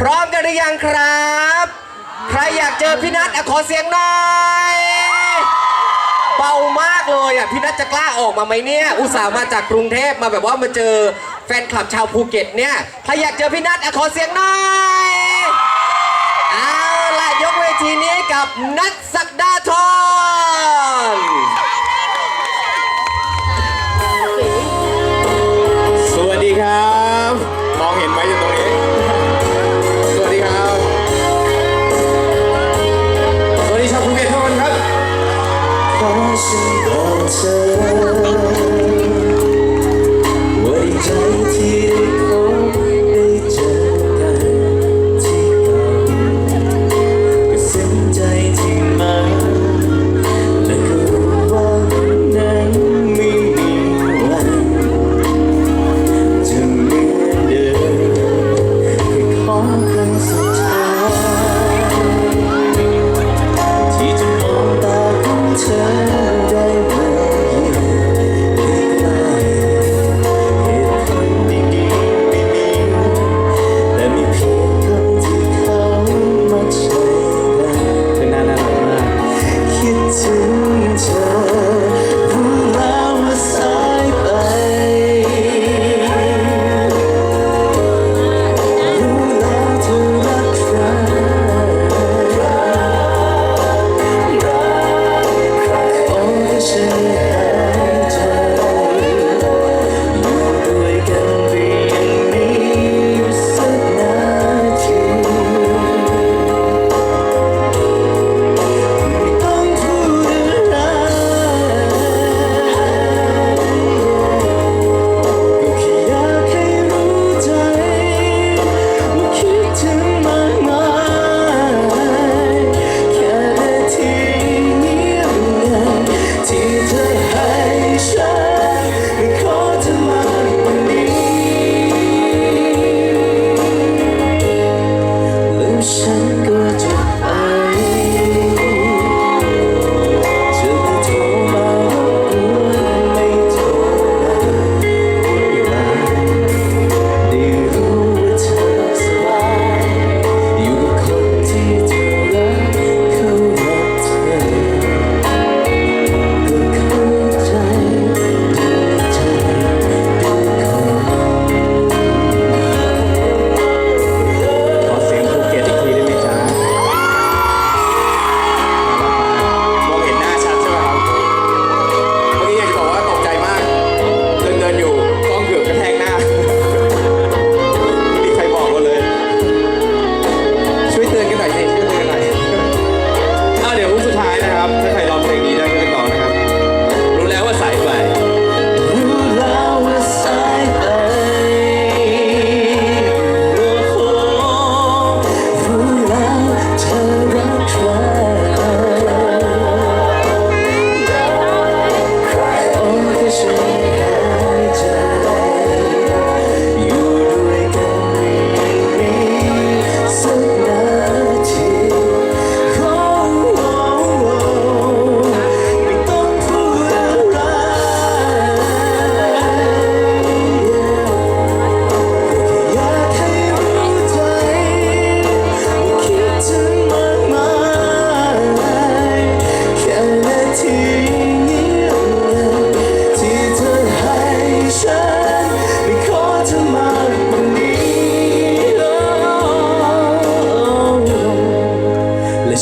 พร้อมกันหรือยังครับ ใครอยากเจอพี่นัทขอเสียงหน่อยเบามากเลยอะพี่นัทจะกล้าออกมาไหมเนี่ย อุตส่าห์มาจากกรุงเทพมาแบบว่ามาเจอแฟนคลับชาวภูเก็ตเนี่ยใครอยากเจอพี่นัทขอเสียงหน่อยเอาล่ะยกเวทีนี้กับนัทสักดาทอง to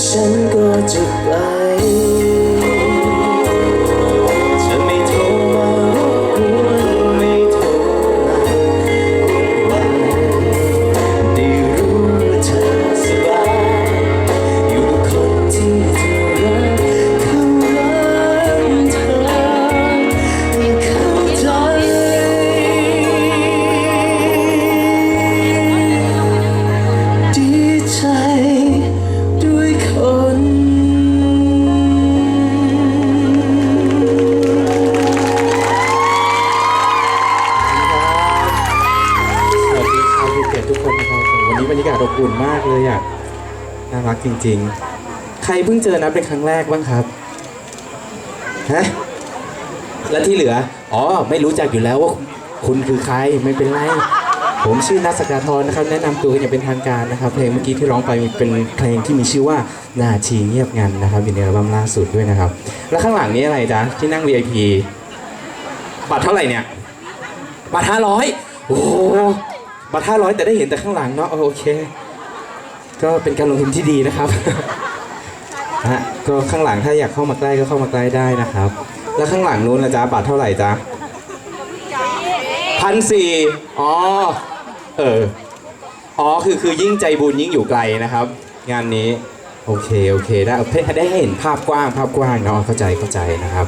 想过就好。่นมากเลยอะน่ารักจริง ๆ ใครเพิ่งเจอนับเป็นครั้งแรกบ้างครับฮะและที่เหลือ อ๋อ ไม่รู้จักอยู่แล้วว่าคุณคือใครไม่เป็นไร ผมชื่อนัสกาทรนะครับ แนะนำตัวกันอย่างเป็นทางการนะครับ เพลงเมื่อกี้ที่ร้องไปเป็นเพลงที่มีชื่อว่านาชีเงียบงันนะครับอยู่ในอัลบั้มล่าสุดด้วยนะครับ แล้วข้างหลังนี้อะไรจ๊ะที่นั่ง VIP บัตรเท่าไหร่เนี่ย บัตรห้าร้อยโอ้โหบัตรห้าร้อยแต่ได้เห็นแต่ข้างหลังเนาะโอเค ก็เป็นการลงทุนที่ดีนะครับฮะก็ข้างหลังถ้าอยากเข้ามาใกล้ก็เข้ามาใกล้ได้นะครับ แล้วข้างหลังนู้นละจ๊ะบัตรเท่าไหร่จ๊ะพันสี่อ๋อเอออ๋อคือคือยิ่งใจบุญยิ่งอยู่ไกลนะครับ งานนี้โอเคโอเคได้ได้เห็นภาพกว้างภาพกว้างเนาะเข้าใจเข้าใจนะครับ